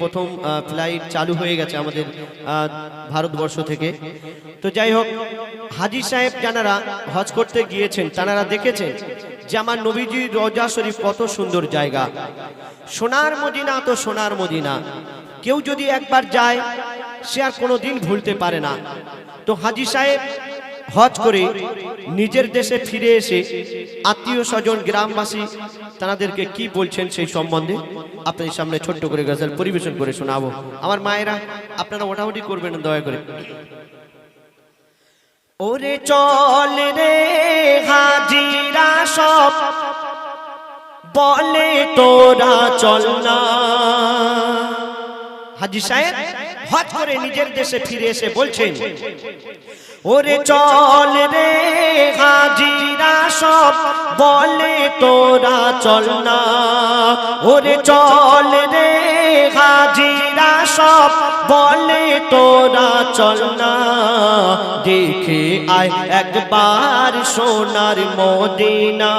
প্রথম ফ্লাইট চালু হয়ে গেছে আমাদের ভারতবর্ষ থেকে। তো যাই হোক, হাজি সাহেব যারা হজ করতে গিয়েছেন তারা দেখেছেন যে আমার নবীজি রোজা শরীফ কত সুন্দর জায়গা। সোনার মদিনা তো সোনার মদিনা। কেউ যদি একবার যায়, সে আর কোনো দিন ভুলতে পারে না। তো হাজি সাহেব হজ করে নিজের দেশে ফিরে এসে আত্মীয় স্বজন, গ্রামবাসী তাদেরকে কি বলছেন সেই সম্বন্ধে আপনাদের সামনে ছোট্ট করে গজল পরিবেশন করে শোনাবো। আমার মায়েরা, আপনারা ওটাউটি করবেন, দয়া করে। ওরে চল রে হাজিরা সব, বলে তোরা চল না। হাজি সাহেব হজ করে নিজের দেশে ফিরে এসে বলছেন, ওরে চল রে হাজিরা সব, বলে তোরা চল না। ওরে চল রে হাজিরা সব বলে তোরা চল না। দেখে আয় একবার সোনার মদিনা।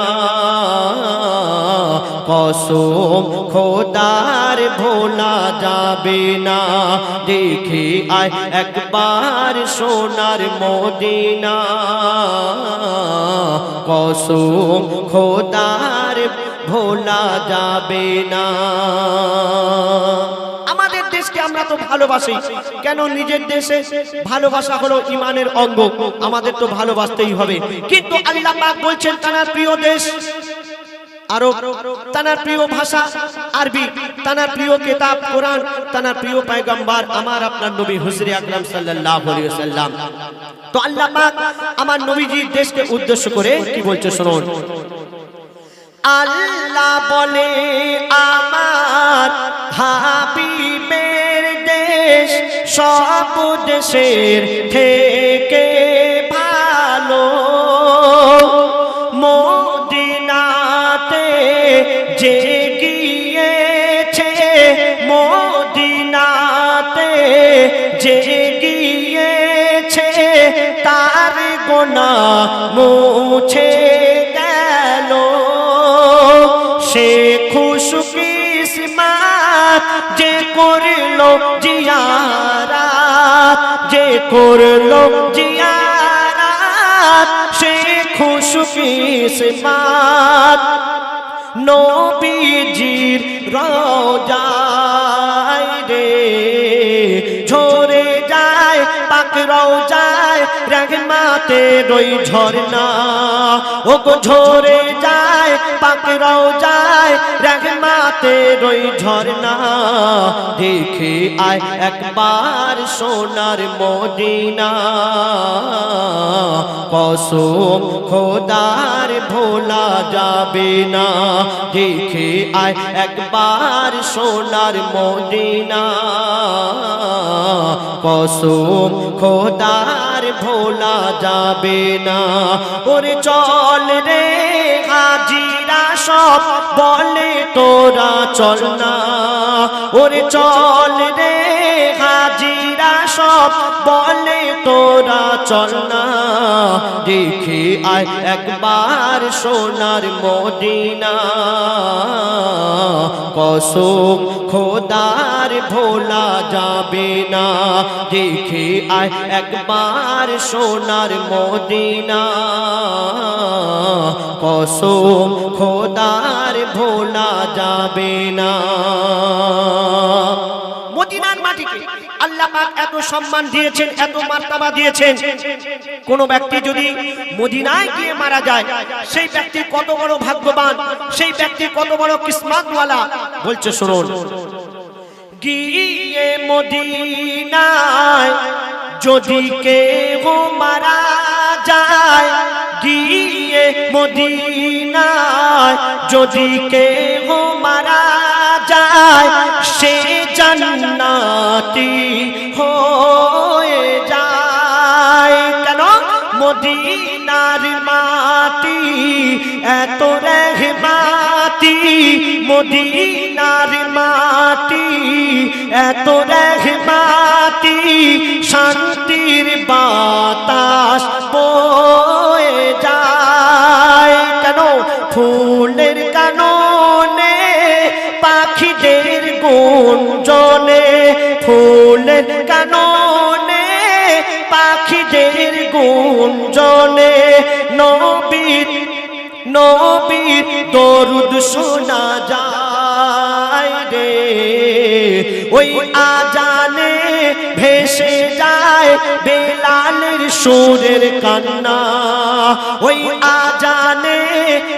কসম খোদার ভোলা যাবে না। দেখে আয় একবার সোনার মদিনা। কসম খোদার ভোলা যাবে না। দেশকে আমরা তো ভালোবাসি। কেন নিজের দেশে ভালোবাসা হলো ইমানের অঙ্গ? আমাদের তো ভালোবাসতেই হবে। কিন্তু আল্লাহ পাক বলছেন তার প্রিয় দেশ আরব, তানার প্রিয় ভাষা আরবি, তানার প্রিয় কিতাব কোরআন, তানার প্রিয় পয়গম্বর আমার আপনার নবী হুজরে আকরাম সাল্লাল্লাহু তো আল্লাহ আমার নবীজির দেশকে উদ্দেশ্য করে কি বলছে, শুনুন। আল্লাহ বলে আমার সব দেশের থেকে ভালো। মদিনাতে যে গিয়েছে, মদিনাতে যে গিয়েছে, তার গোনা মুছে গেল। সে খুশকিসমাত যে করল জিয়ারাত। যে করল জিয়ারাত সে খুশকিসমাত নবীজির রোজায় রে ঝরে যায় পাক রোজায় রহমাতে রই ঝরনা ও গো ঝরে যায় পাকরাও যায় রহমাতে রই ঝরনা দেখে আয় একবার সোনার মদিনা। কসম খোদার ভোলা যাবে না। দেখে আয় একবার সোনার মদিনা। কসম খোদার ভোলা যাবে না। ওরে চল রে হাজিরা সব বলে তোরা চল না। ওরে চল রে হাজিরা সব বলে, তোরা চল না। দেখে আয় একবার সোনার মদিনা। কসম খোদার ভোলা যাবে না। দেখে আয় একবার সোনার মদিনা। কসম খোদার ভোলা যাবে না। মদিনার মাটিকে আল্লাহ পাক এত সম্মান দিয়েছেন, এত মার্তাবা দিয়েছেন। কোন ব্যক্তি যদি মদিনায় গিয়ে মারা যায়, সেই ব্যক্তি কত বড় ভাগ্যবান, সেই ব্যক্তি কত বড় কিসমতওয়ালা। বলছে, শুনুন, গিয়ে মদিনায় যদি কেউ মারা যায়, গিয়ে মদিনায় যদি কেউ মারা যায়, সে জান্নাতি হয়ে যায়। কেন? মদিনার মাটি, এত রেহমাতি। মদিনার মাটি, এত রেহমাতি। শান্তির বাতাস বয়ে যায়। কেন? ফুলের গুঞ্জনে বনে ফুলের কাননে, পাখিদের গুঞ্জনে, নবীর নবীর দরুদ শোনা যায় রে। ওই আজানে ভেসে যায় বেলালের সুরের কান্না। ওই আজানে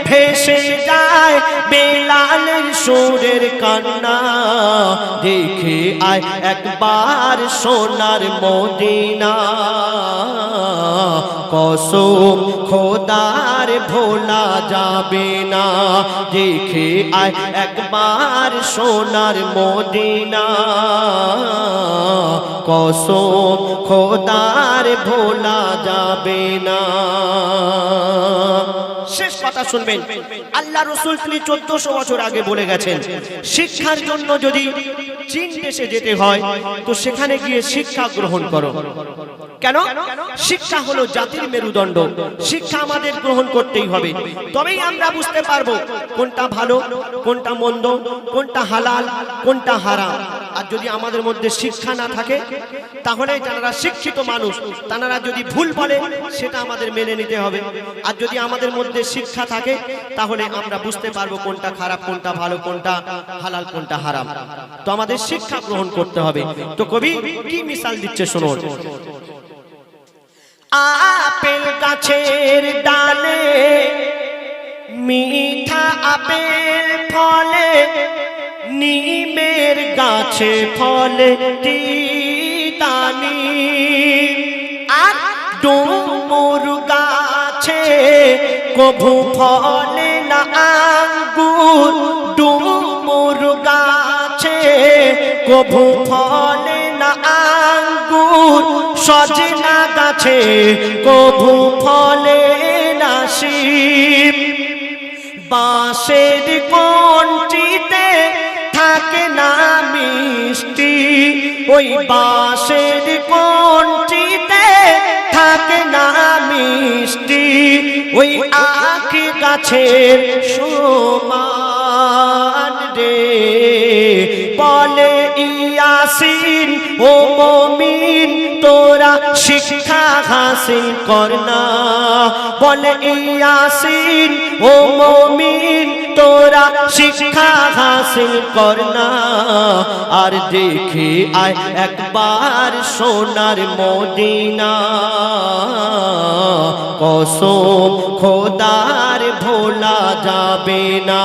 ভেসে যায় বেলালের সুরের কান্না। দেখে আয় একবার সোনার মদিনা। কসম খোদার ভোলা যাবে না। দেখে আয় একবার সোনার মদিনা। কসম খোদার ভোলা যাবে না। শেষ কথা শুনবেন। আল্লাহ রসুল তিনি চোদ্দশো বছর আগে বলে গেছেন, শিক্ষার জন্য যদি চীন দেশে যেতে হয়, তো সেখানে গিয়ে শিক্ষা গ্রহণ করো। কেন? শিক্ষা হলো জাতির মেরুদণ্ড। শিক্ষা আমাদের গ্রহণ করতেই হবে। তবেই আমরা বুঝতে পারব কোনটা ভালো, কোনটা মন্দ, কোনটা হালাল, কোনটা হারাম। আর যদি আমাদের মধ্যে শিক্ষা না থাকে, তাহলে যারা শিক্ষিত মানুষ, তারা যদি ভুল বলে, সেটা আমাদের মেনে নিতে হবে। আর যদি আমাদের মধ্যে শিক্ষা থাকে, তাহলে আমরা বুঝতে পারব কোনটা খারাপ, কোনটা ভালো, কোনটা হালাল, কোনটা হারাম। তো আমাদের শিক্ষা গ্রহণ করতে হবে। তো কবি, কি মিশাল দিচ্ছে, শুনুন। আপেল গাছের ডালে, মিঠা আপেল ফলে, নিমের গাছে ফলে তিতানি। আর ডুমুর গাছে কভু ফলে না আঙ্গুর, ডুমুর গাছে কভু ফলে না আঙ্গুর সজনা গাছে কভু ফলে না শিব বাঁশের কোনটিতে থাকে না মিষ্টি, ওই বাঁশের কোনটিতে থাকে না মিষ্টি, ওই আখ গাছের সমান রে। বলে ইয়াসিন ও মমিন, তোরা শিক্ষা হাসিল করনা বলে ইয়াসিন, ও মমিন, তোরা শিক্ষা হাসিল করনা আর দেখে আয় একবার সোনার মদিনা। কসম, খোদার ভোলা যাবে না।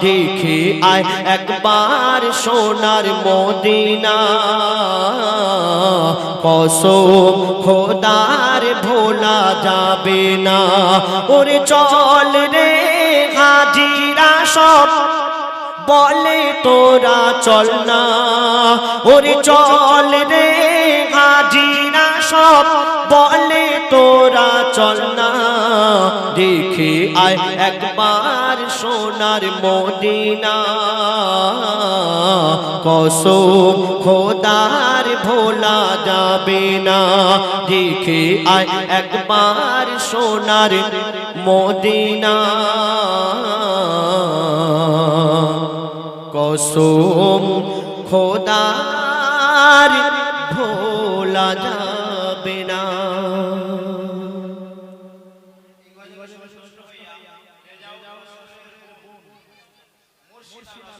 দেখে আয় একবার সোনার মদিনা। কসম, খোদার ভোলা যাবে না। ওরে চল রে হাজিরা সব, বলে তোরা চল না। ওরে চল রে হাজিরা সব, বলে তোরা চল না। দেখে আয় একবার সোনার মদিনা। কসম খোদার ভোলা যাবে না। দেখে আয় একবার সোনার মদিনা। কসম খোদার ভোলা যাবে না।